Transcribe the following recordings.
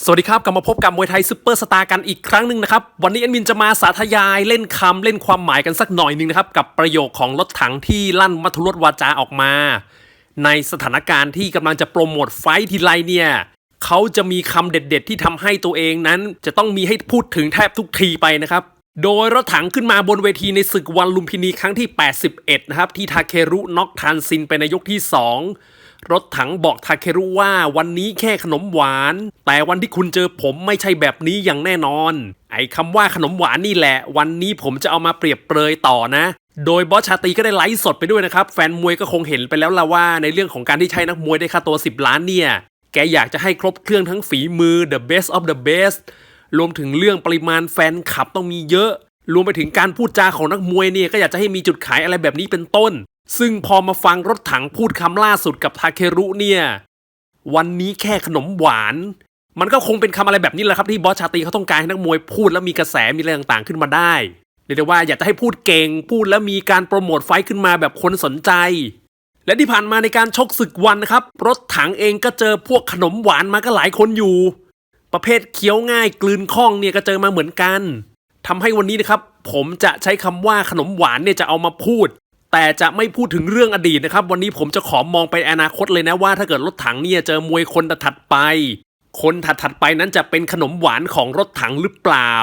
สวัสดีครับกลับมาพบกับมวยไทยซุปเปอร์สตาร์กันอีกครั้งหนึ่งนะครับ วันนี้แอดมินจะมาสาธยายเล่นคำเล่นความหมายกันสักหน่อยหนึ่งนะครับ กับประโยคของรถถังที่ลั่นมัทุรสวาจาออกมา ในสถานการณ์ที่กำลังจะโปรโมทไฟทีไรเนี่ยเขาจะมีคำเด็ด ๆ ที่ทำให้ตัวเองนั้น จะต้องมีให้พูดถึงแทบทุกทีไปนะครับ โดยรถถังขึ้นมาบนเวทีในศึกวันลุมพินีครั้งที่ 81 นะครับที่ทาเครุน็อกทานซินไปในยกที่ 2 รถถังบอกทาเครุว่าวันนี้แค่ขนมหวาน แต่วันที่คุณเจอผมไม่ใช่แบบนี้อย่างแน่นอน ไอ้คำว่าขนมหวานนี่แหละ วันนี้ผมจะเอามาเปรียบเปรยต่อนะ โดยบอสชาตีก็ได้ไลฟ์สดไปด้วยนะครับ แฟนมวยก็คงเห็นไปแล้วละว่า ในเรื่องของการที่ใช้นักมวยได้ค่าตัว 10 ล้านเนี่ย แกอยากจะให้ครบเครื่องทั้งฝีมือ the best of the best รวมถึงเรื่องปริมาณแฟนคลับต้องมีเยอะ รวมไปถึงการพูดจาของนักมวยเนี่ยก็อยากจะให้มีจุดขายอะไรแบบนี้เป็นต้น ซึ่งพอมาฟังรถถังพูดคำล่าสุดกับทาเครุเนี่ย วันนี้แค่ขนมหวาน มันก็คงเป็นคำอะไรแบบนี้แหละครับที่บอสชาตีเขาต้องการให้นักมวยพูดแล้วมีกระแสมีอะไรต่างๆขึ้นมาได้เรียกได้ว่าอยากจะให้พูดเก่งพูดแล้วมีการโปรโมทไฟท์ขึ้นมาแบบคนสนใจ และที่ผ่านมาในการชกศึกวันนะครับ รถถังเองก็เจอพวกขนมหวานมาก็หลายคนอยู่ ประเภทเคี้ยวง่ายกลืนคล่องเนี่ยก็เจอมาเหมือนกันทำให้วันนี้นะครับ ผมจะใช้คำว่าขนมหวานเนี่ยจะเอามาพูด แต่จะไม่พูดถึงเรื่องอดีตนะครับ วันนี้ผมจะขอมองไปอนาคตเลยนะว่าถ้าเกิดรถถังเนี่ยเจอมวยคนถัดไป คนถัดๆไปนั้นจะเป็นขนมหวานของรถถังหรือเปล่า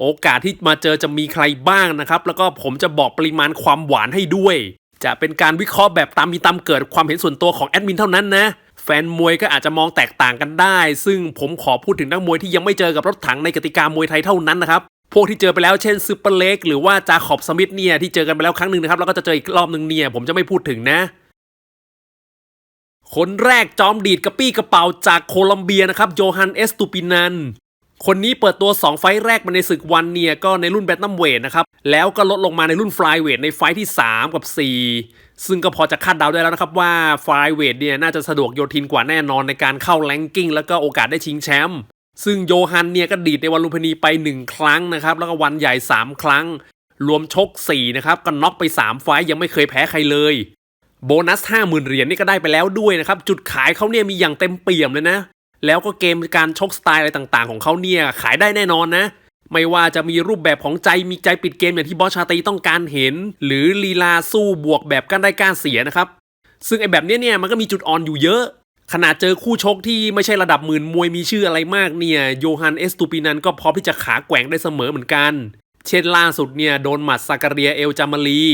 โอกาสที่มาเจอจะมีใครบ้างนะครับ แล้วก็ผมจะบอกปริมาณความหวานให้ด้วย จะเป็นการวิเคราะห์แบบตามมีตามเกิดความเห็นส่วนตัวของแอดมินเท่านั้นนะแฟนมวยก็อาจจะมองแตกต่างกันได้ ซึ่งผมขอพูดถึงนักมวยที่ยังไม่เจอกับรถถังในกติกามวยไทยเท่านั้นนะครับ พวกที่เจอไปแล้วเช่นซูเปอร์เล็กหรือว่าจาขอบสมิธเนี่ยที่เจอกันไปแล้วครั้งหนึ่งนะครับแล้วก็จะเจออีกรอบหนึ่งเนี่ยผมจะไม่พูดถึงนะ คนแรกจอมดีดกระปี้กระเป๋าจากโคลัมเบียนะครับโยฮันเอสตูปินันคนนี้เปิดตัว 2 ไฟแรกมาในศึกวันเนี่ยก็ในรุ่นแบตนัมเวทนะครับ แล้วก็ลดลงมาในรุ่นฟลายเวทในไฟที่ 3 กับ 4 ซึ่งก็พอจะคาดเดาได้แล้วนะครับว่าฟลายเวทเนี่ยน่าจะสะดวกโยทินกว่าแน่นอนในการเข้าแรงกิ้งแล้วก็โอกาสได้ชิงแชมป์ ซึ่งโยฮันเนี่ยก็ดีดในวันลุมพินีไป 1 ครั้งนะครับ แล้วก็วันใหญ่ 3 ครั้ง รวมชก 4 นะครับ ก็น็อกไป 3 ไฟยังไม่เคยแพ้ใครเลย โบนัส 50,000 เหรียญนี่ก็ได้ไปแล้วด้วยนะครับ จุดขายเขาเนี่ยมีอย่างเต็มเปี่ยมเลยนะ แล้วก็เกมการชกสไตล์อะไรต่างๆ ของเขาเนี่ยขายได้แน่นอนนะ ไม่ว่าจะมีรูปแบบของใจมีใจปิดเกมอย่างที่บอสชาตีต้องการเห็น หรือลีลาสู้บวกแบบก้านได้ก้านเสียนะครับ ซึ่งไอ้แบบเนี้ยเนี่ยมันก็มีจุดอ่อนอยู่เยอะ ขนาดเจอคู่ชกที่ไม่ใช่ระดับหมื่นมวยมีชื่ออะไรมากเนี่ยโยฮันเอสตูปินันก็พร้อมที่จะขาแกว่งได้เสมอเหมือนกัน เช่นล่าสุดเนี่ยโดนหมัดซากาเรียเอลจามารี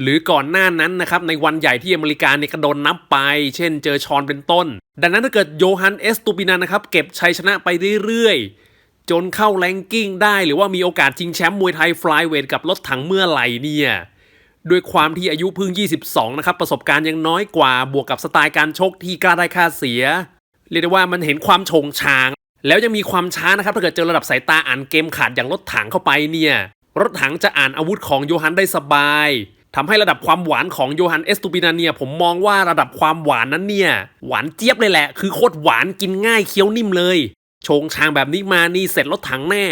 หรือก่อนหน้านั้นนะครับในวันใหญ่ที่อเมริกาเนี่ยก็โดนนับไป เช่นเจอชอนเป็นต้น ดังนั้นถ้าเกิดโยฮันเอสตูปินันนะครับเก็บชัยชนะไปเรื่อยๆ จนเข้าแรงกิ้งได้หรือว่ามีโอกาสชิงแชมป์มวยไทยฟลายเวทกับรถถังเมื่อไหร่เนี่ย ด้วยความที่อายุเพิ่ง 22 นะครับ ประสบการณ์ยังน้อยกว่าบวกกับสไตล์การชกที่กล้าได้ค่าเสีย เรียกได้ว่ามันเห็นความโฉงฉาง แล้วยังมีความช้านะครับ ถ้าเกิดเจอระดับสายตาอ่านเกมขาดอย่างรถถังเข้าไปเนี่ย รถถังจะอ่านอาวุธของโยฮันได้สบายทำให้ระดับความหวานของโยฮันเอสตูปินาเนี่ยผมมองว่าระดับความหวานนั้นเนี่ย หวานเจี๊ยบเลยแหละ คือโคตรหวานกินง่ายเคี้ยวนิ่มเลยโชงชางแบบนี้มานี่เสร็จรถถังแน่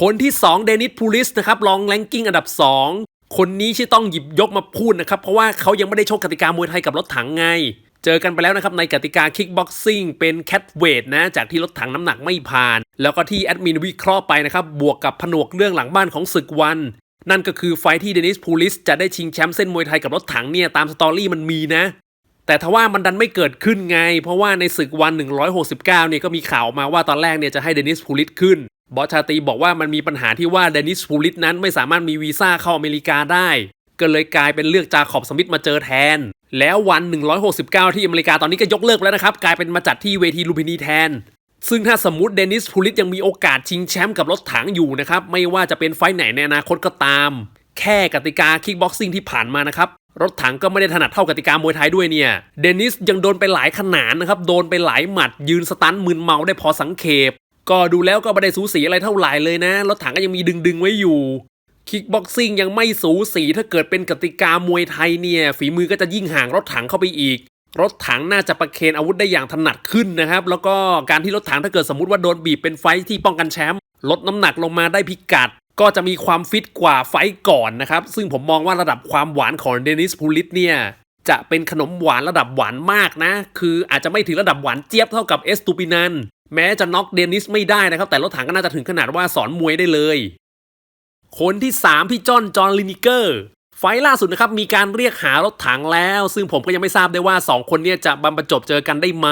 คนที่ 2 เดนิสพูลิสนะครับรองแรงกิ้งอันดับ 2 คนนี้ที่ต้องหยิบยกมาพูดนะครับ เพราะว่าเขายังไม่ได้ชกกติกามวยไทยกับรถถังไง เจอกันไปแล้วนะครับในกติกาคิกบ็อกซิ่งเป็นแคทเวทนะ จากที่รถถังน้ำหนักไม่ผ่าน แล้วก็ที่แอดมินวิเคราะห์ไปนะครับ บวกกับผนวกเรื่องหลังบ้านของศึกวัน นั่นก็คือไฟท์ที่เดนิสพูลิสจะได้ชิงแชมป์เส้นมวยไทยกับรถถังเนี่ยตามสตอรี่มันมีนะ แต่ทว่ามันดันไม่เกิดขึ้นไง เพราะว่าในศึกวัน 169เนี่ยก็มีข่าวมาว่าตอนแรกเนี่ยจะให้เดนิสพูลิสขึ้น บอชาตีบอกว่ามันมีปัญหาที่ว่าเดนิสพูลิสนั้นไม่สามารถมีวีซ่าเข้าอเมริกาได้ ก็เลยกลายเป็นเลือกจาขอบสมิธมาเจอแทน แล้ววัน 169 ที่อเมริกาตอนนี้ก็ยกเลิกแล้วนะครับ กลายเป็นมาจัดที่เวทีลูมพินีแทน ซึ่งถ้าสมมติเดนิสพูลิสยังมีโอกาสชิงแชมป์กับรถถังอยู่นะครับไม่ว่าจะเป็นไฟไหนในอนาคตก็ตาม แค่กติกาคิกบ็อกซิ่งที่ผ่านมานะครับ รถถังก็ไม่ได้ถนัดเท่ากติกามวยไทยด้วยเนี่ย เดนิสยังโดนไปหลายขนานนะครับ โดนไปหลายหมัด ยืนสตันมึนเมาได้พอสังเขป ก็ดูแล้วก็ไม่ได้สูสีอะไรเท่าไหร่เลยนะ รถถังก็ยังมีดึงดึงไว้อยู่ คิกบ็อกซิ่งยังไม่สูสีถ้าเกิดเป็นกติกามวยไทยเนี่ย ฝีมือก็จะยิ่งห่างรถถังเข้าไปอีก รถถังน่าจะประเคนอาวุธได้อย่างถนัดขึ้นนะครับ แล้วก็การที่รถถังถ้าเกิดสมมติว่าโดนบีบเป็นไฟท์ที่ป้องกันแชมป์ลดน้ำหนักลงมาได้พิกัด ก็จะมีความฟิตกว่าไฟท์ก่อนนะครับ ซึ่งผมมองว่าระดับความหวานของเดนิสพูลิสเนี่ยจะเป็นขนมหวานระดับหวานมากนะ คืออาจจะไม่ถึงระดับหวานเจี๊ยบเท่ากับเอสตูปินันแม้จะน็อกเดนิสไม่ได้นะครับ แต่รถถังก็น่าจะถึงขนาดว่าสอนมวยได้เลย คนที่ 3 พี่จอนจอห์นลินิเกอร์ ไฟล์ล่าสุดนะครับ มีการเรียกหารถถังแล้ว ซึ่งผมก็ยังไม่ทราบได้ว่า 2 คนเนี้จะบรรจบเจอกันได้ไหม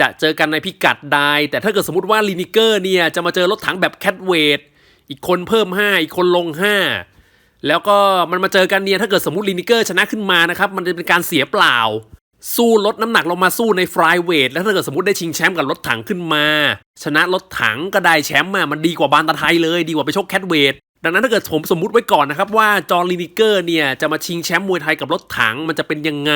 จะเจอกันในพิกัดใดแต่ถ้าเกิดสมมติว่าลินิเกอร์เนี่ยจะมาเจอรถถังแบบแคทเวท อีกคนเพิ่ม 5 อีกคนลง 5 แล้วก็มันมาเจอกันเนี่ยถ้าเกิดสมมติลินิเกอร์ชนะขึ้นมานะครับมันจะเป็นการเสียเปล่า สู้ลดน้ำหนักลงมาสู้ในฟลายเวทแล้วถ้าเกิดสมมติได้ชิงแชมป์กับรถถังขึ้นมา ชนะรถถังก็ได้แชมป์อะมันดีกว่าบานตาไทยเลยดีกว่าไปชกแคทเวทดังนั้นถ้าเกิดผมสมมุติไว้ก่อนนะครับว่าจอร์ลินิเกอร์เนี่ยจะมาชิงแชมป์มวยไทยกับรถถังมันจะเป็นยังไง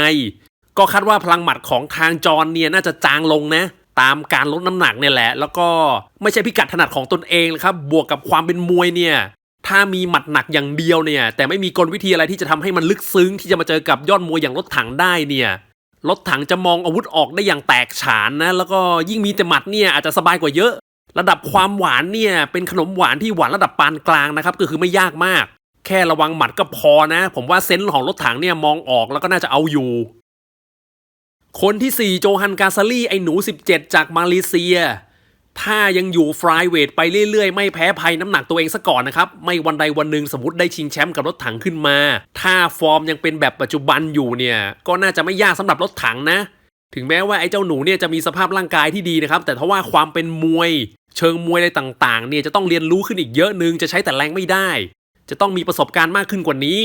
ก็คาดว่าพลังหมัดของทางจอร์เนี่ยน่าจะจางลงนะ ตามการลดน้ำหนักเนี่ยแหละ แล้วก็ไม่ใช่พิกัดถนัดของตนเองนะครับ บวกกับความเป็นมวยเนี่ยถ้ามีหมัดหนักอย่างเดียวเนี่ย แต่ไม่มีกลวิธีอะไรที่จะทำให้มันลึกซึ้ง ที่จะมาเจอกับยอดมวยอย่างรถถังได้เนี่ยรถถังจะมองอาวุธออกได้อย่างแตกฉานนะแล้วก็ยิ่งมีแต่หมัดเนี่ยอาจจะสบายกว่าเยอะ ระดับความหวานเนี่ยเป็นขนมหวานที่หวานระดับปานกลางนะครับก็คือไม่ยากมาก แค่ระวังหมัดก็พอนะ ผมว่าเซนส์ของรถถังเนี่ยมองออกแล้วก็น่าจะเอาอยู่ คนที่ 4 โจฮันกาซาลีไอหนู 17 จากมาเลเซีย ถ้ายังอยู่ฟลายเวทไปเรื่อยๆ ไม่แพ้ภัยน้ำหนักตัวเองซะก่อนนะครับ ไม่วันใดวันหนึ่งสมมติได้ชิงแชมป์กับรถถังขึ้นมา ถ้าฟอร์มยังเป็นแบบปัจจุบันอยู่เนี่ย ก็น่าจะไม่ยากสำหรับรถถังนะ ถึงแม้ว่าไอ้เจ้าหนูเนี่ยจะมีสภาพร่างกายที่ดีนะครับ แต่ถ้าว่าความเป็นมวย เชิงมวยอะไรต่างๆ เนี่ยจะต้องเรียนรู้ขึ้นอีกเยอะนึงจะใช้แต่แรงไม่ได้ จะต้องมีประสบการณ์มากขึ้นกว่านี้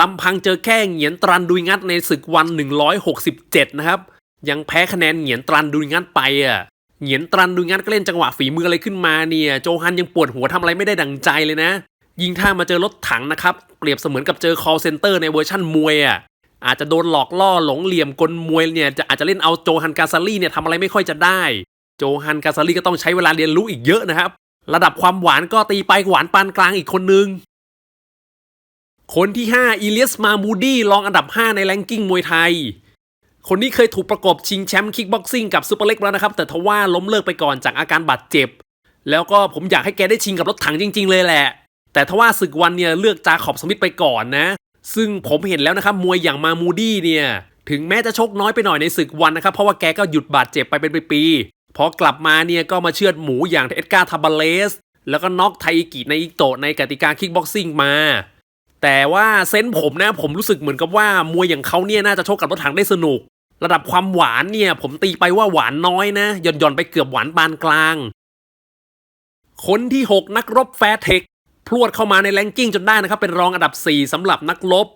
ลำพังเจอแค่เหงียนตรันดุยงัดในศึกวัน 167 นะครับ ยังแพ้คะแนนเหงียนตรันดุยงัดไปอะเหงียนตรันดุยงัดก็เล่นจังหวะฝีมืออะไรขึ้นมาเนี่ย โจฮันยังปวดหัวทำอะไรไม่ได้ดังใจเลยนะ ยิ่งถ้ามาเจอรถถังนะครับ เปรียบเสมือนกับเจอ call center ในเวอร์ชั่นมวยอะอาจจะโดนหลอกล่อหลงเหลี่ยมกลมวยเนี่ยจะอาจจะเล่นเอาโจฮันกาซาลีเนี่ยทำอะไรไม่ค่อยจะได้ โจฮันกาซาลีก็ต้องใช้เวลาเรียนรู้อีกเยอะนะครับ ระดับความหวานก็ตีไปหวานปานกลางอีกคนนึง คนที่ 5อีเลียสมามูดี้รองอันดับ 5 ในแรงกิ้งมวยไทย คนนี้เคยถูกประกบชิงแชมป์คิกบ็อกซิ่งกับซูเปอร์เล็กแล้วนะครับ แต่ทว่าล้มเลิกไปก่อนจากอาการบาดเจ็บ แล้วก็ผมอยากให้แกได้ชิงกับรถถังจริง ๆ เลยแหละ แต่ทว่าศึกวันเนี่ยเลือกจาขอบสมิธไปก่อนนะ ซึ่งผมเห็นแล้วนะครับมวยอย่างมามูดี้เนี่ยถึงแม้จะชกน้อยไปหน่อยในศึกวันนะครับเพราะว่าแกก็หยุดบาดเจ็บไปเป็นปีๆพอกลับมาเนี่ยก็มาเชือดหมูอย่างเอ็ดการ์ทาบาเลส แล้วก็น็อกไทอิกิในอิโตะในกติกาคิกบ็อกซิ่งมา แต่ว่าเซนผมนะผมรู้สึกเหมือนกับว่ามวยอย่างเขาเนี่ยน่าจะชกกับรถถังได้สนุก ระดับความหวานเนี่ย ผมตีไปว่าหวานน้อยนะหย่อนหย่อนๆไปเกือบหวานปานกลาง คนที่ 6 นักรบแฟร์เทคพรวดเข้ามาในแรงกิ้งจนได้นะครับ เป็นรองอันดับ 4สำหรับนักรบ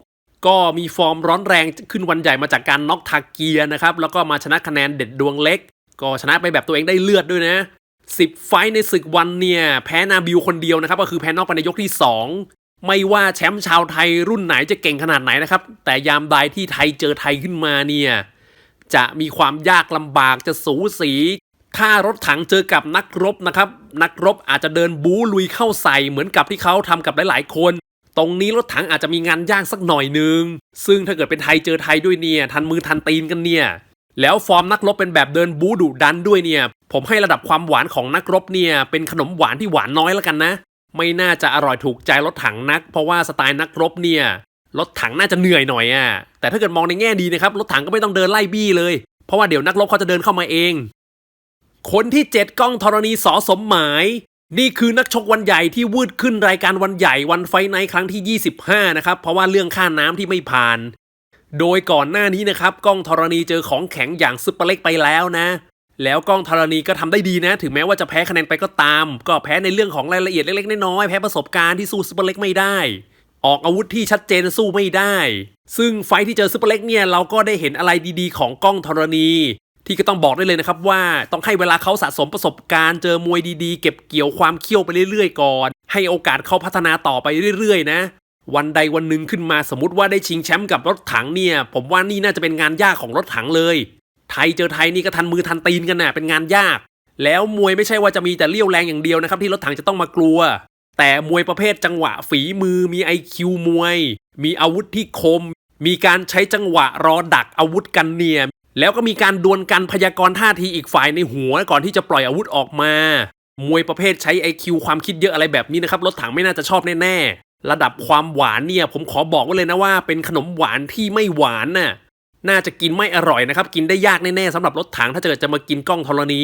ก็มีฟอร์มร้อนแรงขึ้นวันใหญ่มาจากการน็อกทาเกียนะครับแล้วก็มาชนะคะแนนเด็ดดวงเล็ก ก็ชนะไปแบบตัวเองได้เลือดด้วยนะ10 ไฟในศึกวันเนี่ย แพ้นาบิวคนเดียวนะครับ ก็คือแพ้นอกไปในยกที่ 2 ไม่ว่าแชมป์ชาวไทยรุ่นไหนจะเก่งขนาดไหนนะครับ แต่ยามใดที่ไทยเจอไทยขึ้นมาเนี่ยจะมีความยากลำบากจะสูสีถ้ารถถังเจอกับนักรบนะครับ นักรบอาจจะเดินบู๊ลุยเข้าใส่เหมือนกับที่เขาทำกับหลาย ๆ คน ตรงนี้รถถังอาจจะมีงานยากสักหน่อยนึง ซึ่งถ้าเกิดเป็นไทยเจอไทยด้วยเนี่ยทันมือทันตีนกันเนี่ย แล้วฟอร์มนักรบเป็นแบบเดินบู๊ดุดันด้วยเนี่ย ผมให้ระดับความหวานของนักรบเนี่ยเป็นขนมหวานที่หวานน้อยแล้วกันนะ ไม่น่าจะอร่อยถูกใจรถถังนัก เพราะว่าสไตล์นักรบเนี่ยรถถังน่าจะเหนื่อยหน่อยอะแต่ถ้าเกิดมองในแง่ดีนะครับรถถังก็ไม่ต้องเดินไล่บี้เลย เพราะว่าเดี๋ยวนักรบเขาจะเดินเข้ามาเอง คนที่ 7 ก้องธรณีสอสมหมาย นี่คือนักชกวันใหญ่ที่วืดขึ้นรายการวันใหญ่วันไฟท์ไนท์ครั้งที่ 25 นะครับเพราะว่าเรื่องค่าน้ำที่ไม่ผ่าน โดยก่อนหน้านี้นะครับก้องธรณีเจอของแข็งอย่างซุปเปอร์เล็กไปแล้วนะ แล้วกล้องธรณีก็ทำได้ดีนะ ถึงแม้ว่าจะแพ้คะแนนไปก็ตาม ก็แพ้ในเรื่องของรายละเอียดเล็กๆน้อยๆแพ้ประสบการณ์ที่สู้ซุปเปอร์เล็กไม่ได้ ออกอาวุธที่ชัดเจนสู้ไม่ได้ ซึ่งไฟที่เจอซุปเปอร์เล็กเนี่ยเราก็ได้เห็นอะไรดีๆ ของกล้องธรณี ที่ก็ต้องบอกได้เลยนะครับว่าต้องให้เวลาเขาสะสมประสบการณ์เจอมวยดีๆ เก็บเกี่ยวความเขี้ยวไปเรื่อยๆก่อน ให้โอกาสเขาพัฒนาต่อไปเรื่อยๆ นะวันใดวันหนึ่งขึ้นมาสมมติว่าได้ชิงแชมป์กับรถถังเนี่ย ผมว่านี่น่าจะเป็นงานยากของรถถังเลย ไทยเจอไทยนี่ก็ทันมือทันตีนกันน่ะเป็นงานยาก แล้วมวยไม่ใช่ว่าจะมีแต่เลี้ยวแรงอย่างเดียวนะครับ ที่รถถังจะต้องมากลัว แต่มวยประเภทจังหวะฝีมือ มีไอคิวมวย มีอาวุธที่คม มีการใช้จังหวะรอดักอาวุธกันเนี่ยแล้วก็มีการดวลกันพยากรณ์ท่าทีอีกฝ่ายในหัวก่อนที่จะปล่อยอาวุธออกมามวยประเภทใช้ไอคิวความคิดเยอะอะไรแบบนี้นะครับรถถังไม่น่าจะชอบแน่ๆ ระดับความหวานเนี่ย ผมขอบอกไว้เลยนะว่าเป็นขนมหวานที่ไม่หวานน่ะ น่าจะกินไม่อร่อยนะครับ กินได้ยากแน่ๆสำหรับรถถังถ้าเกิดจะมากินกล้องธรณี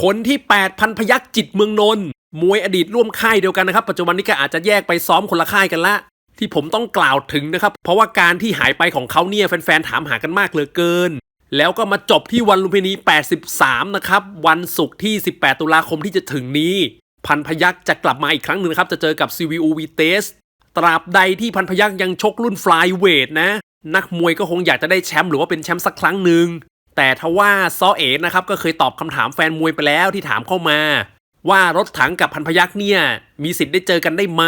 คนที่8พันพยักจิตเมืองนนท์มวยอดีตร่วมค่ายเดียวกันนะครับ ปัจจุบันนี้ก็อาจจะแยกไปซ้อมคนละค่ายกันละ ที่ผมต้องกล่าวถึงนะครับ เพราะว่าการที่หายไปของเขาเนี่ยแฟนๆถามหากันมากเหลือเกิน แล้วก็มาจบที่วันลุมพินี 83 นะครับ วันศุกร์ที่ 18 ตุลาคมที่จะถึงนี้ พันพยักจะกลับมาอีกครั้งหนึ่งนะครับ จะเจอกับ CVU v t e s ตราบใดที่พันพยักยังชกรุ่นฟลายเวทนะ นักมวยก็คงอยากจะได้แชมป์หรือว่าเป็นแชมป์สักครั้งหนึ่งแต่ทว่าซอเอ๋นะครับก็เคยตอบคำถามแฟนมวยไปแล้วที่ถามเข้ามา ว่ารถถังกับพันพยักเนี่ยมีสิทธิ์ได้เจอกันได้ไหม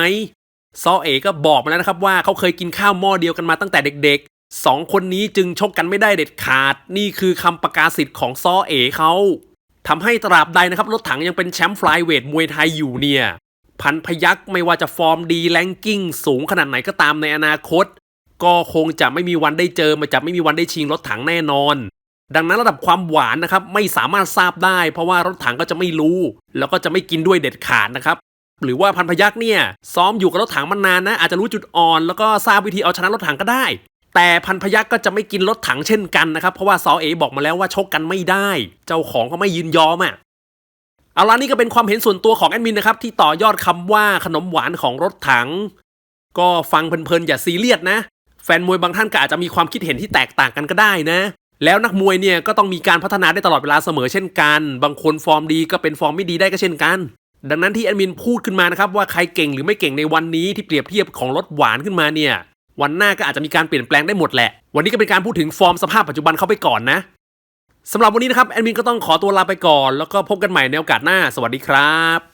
ซอเอ๋ก็บอกมาแล้วนะครับว่าเขาเคยกินข้าวหม้อเดียวกันมาตั้งแต่เด็กๆสองคนนี้จึงชกกันไม่ได้เด็ดขาด นี่คือคำประกาศสิทธิ์ของซอเอ๋เขาทำให้ตราบใดนะครับรถถังยังเป็นแชมป์ฟลายเวทมวยไทยอยู่เนี่ย พันพยักไม่ว่าจะฟอร์มดีแลงกิ้งสูงขนาดไหนก็ตามในอนาคต ก็คงจะไม่มีวันได้เจอมาจะไม่มีวันได้ชิงรถถังแน่นอน ดังนั้นระดับความหวานนะครับไม่สามารถทราบได้ เพราะว่ารถถังก็จะไม่รู้ แล้วก็จะไม่กินด้วยเด็ดขาดนะครับหรือว่าพันพยักเนี่ยซ้อมอยู่กับรถถังมานานนะอาจจะรู้จุดอ่อน แล้วก็ทราบวิธีเอาชนะรถถังก็ได้ แต่พันพยักก็จะไม่กินรถถังเช่นกันนะครับเพราะว่าซอเอบอกมาแล้วว่าชกกันไม่ได้ เจ้าของก็ไม่ยินยอมอะ เอาล่ะนี่ก็เป็นความเห็นส่วนตัวของแอดมินนะครับ ที่ต่อยอดคำว่าขนมหวานของรถถัง ก็ฟังเพลินๆอย่าซีเรียสนะ แฟนมวยบางท่านก็อาจจะมีความคิดเห็นที่แตกต่างกันก็ได้นะ แล้วนักมวยเนี่ยก็ต้องมีการพัฒนาได้ตลอดเวลาเสมอเช่นกัน บางคนฟอร์มดีก็เป็นฟอร์มไม่ดีได้ก็เช่นกัน ดังนั้นที่แอดมินพูดขึ้นมานะครับว่าใครเก่งหรือไม่เก่งในวันนี้ที่เปรียบเทียบของรถหวานขึ้นมาเนี่ยวันหน้าก็อาจจะมีการเปลี่ยนแปลงได้หมดแหละ วันนี้ก็เป็นการพูดถึงฟอร์มสภาพปัจจุบันเขาไปก่อนนะ สำหรับวันนี้นะครับแอดมินก็ต้องขอตัวลาไปก่อน แล้วก็พบกันใหม่ในโอกาสหน้า สวัสดีครับ